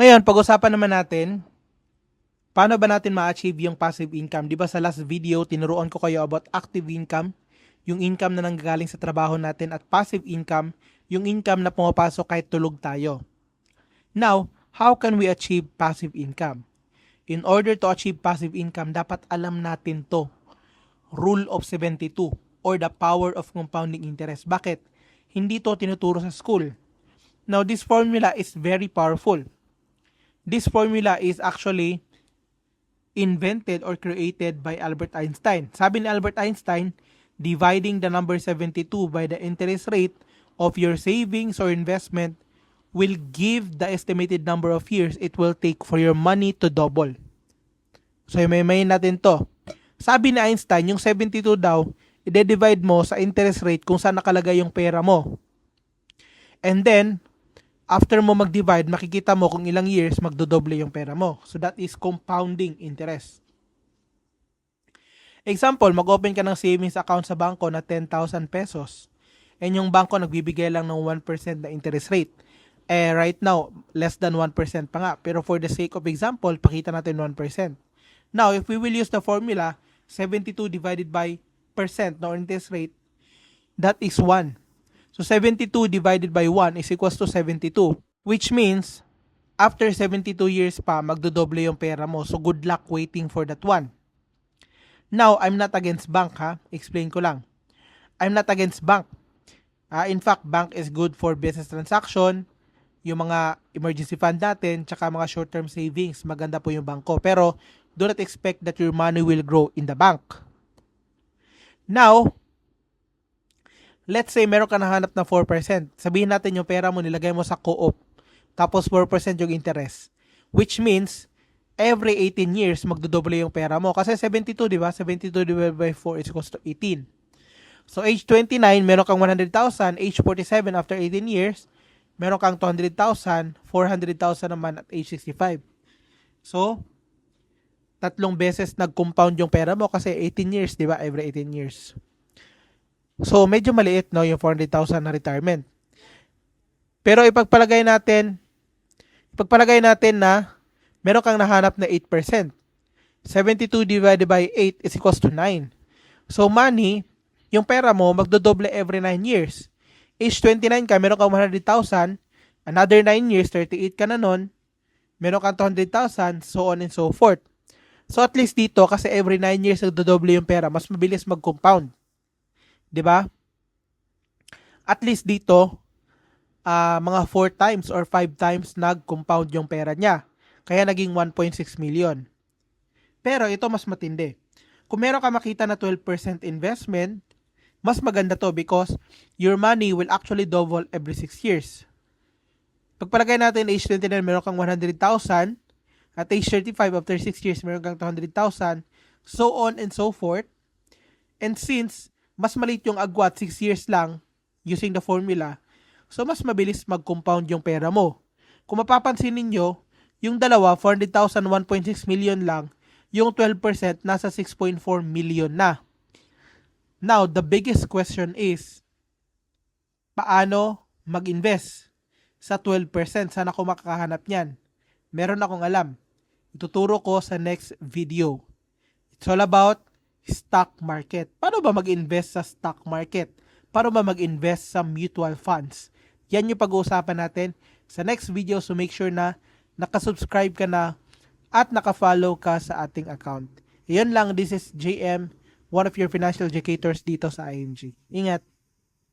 Ngayon, pag-usapan naman natin, paano ba natin ma-achieve yung passive income? Di ba sa last video, tinuruan ko kayo about active income, yung income na nanggagaling sa trabaho natin, at passive income, yung income na pumapasok kahit tulog tayo. Now, how can we achieve passive income? In order to achieve passive income, dapat alam natin to. Rule of 72 or the power of compounding interest. Bakit? Hindi to tinuturo sa school. Now, this formula is very powerful. This formula is actually invented or created by Albert Einstein. Sabi ni Albert Einstein, dividing the number 72 by the interest rate of your savings or investment will give the estimated number of years it will take for your money to double. So, may may natin to. Sabi ni Einstein, yung 72 daw, i-divide mo sa interest rate kung saan nakalagay yung pera mo. And then, after mo mag-divide, makikita mo kung ilang years magdodoble yung pera mo. So, that is compounding interest. Example, mag-open ka ng savings account sa bangko na 10,000 pesos. And yung bangko nagbibigay lang ng 1% na interest rate. Eh, right now, less than 1% pa nga. Pero for the sake of example, pakita natin 1%. Now, if we will use the formula, 72 divided by percent na interest rate, that is 1. So, 72 divided by 1 is equals to 72. Which means, after 72 years pa, magdodoble yung pera mo. So, good luck waiting for that one. Now, I'm not against bank ha. Explain ko lang. I'm not against bank. Ah, in fact, bank is good for business transaction, yung mga emergency fund natin, tsaka mga short-term savings. Maganda po yung bangko. Pero, do not expect that your money will grow in the bank. Now, let's say meron ka nahanap na 4%. Sabihin natin yung pera mo nilagay mo sa co-op. Tapos 4% yung interest. Which means, every 18 years, magdodoble yung pera mo. Kasi 72, di ba? 72 divided by 4 is equals to 18. So, age 29, meron kang 100,000. Age 47, after 18 years, meron kang 200,000. 400,000 naman at age 65. So, tatlong beses nag-compound yung pera mo kasi 18 years, di ba? Every 18 years. So, medyo maliit, no, yung 400,000 na retirement. Pero ipagpalagay natin, ipagpalagay natin na meron kang nahanap na 8%. 72 divided by 8 is equals to 9. So, money, yung pera mo, magdodoble every 9 years. Age 29 ka, meron kang 100,000. Another 9 years, 38 ka na nun. Meron kang 200,000, so on and so forth. So, at least dito, kasi every 9 years, nagdodoble yung pera, mas mabilis mag-compound. 'Di ba? At least dito, ah, mga 4 times or 5 times nag-compound yung pera niya. Kaya naging 1.6 million. Pero ito mas matindi. Kung meron ka makita na 12% investment, mas maganda to because your money will actually double every 6 years. Pagpalagay natin age 29, meron kang 100,000. At age 35, after 6 years, meron kang 200,000. So on and so forth. And since mas maliit yung agwat 6 years lang using the formula, so mas mabilis mag-compound yung pera mo. Kung mapapansin ninyo, yung dalawa, 400,000, 1.6 million lang, yung 12% nasa 6.4 million na. Now, the biggest question is, paano mag-invest sa 12%? Saan ako makakahanap niyan? Meron akong alam. Ituturo ko sa next video. It's all about stock market. Paano ba mag-invest sa stock market? Paano ba mag-invest sa mutual funds? Yan yung pag-uusapan natin sa next video. So make sure na nakasubscribe ka na at nakafollow ka sa ating account. Yan lang. This is JM, one of your financial educators dito sa ING. Ingat!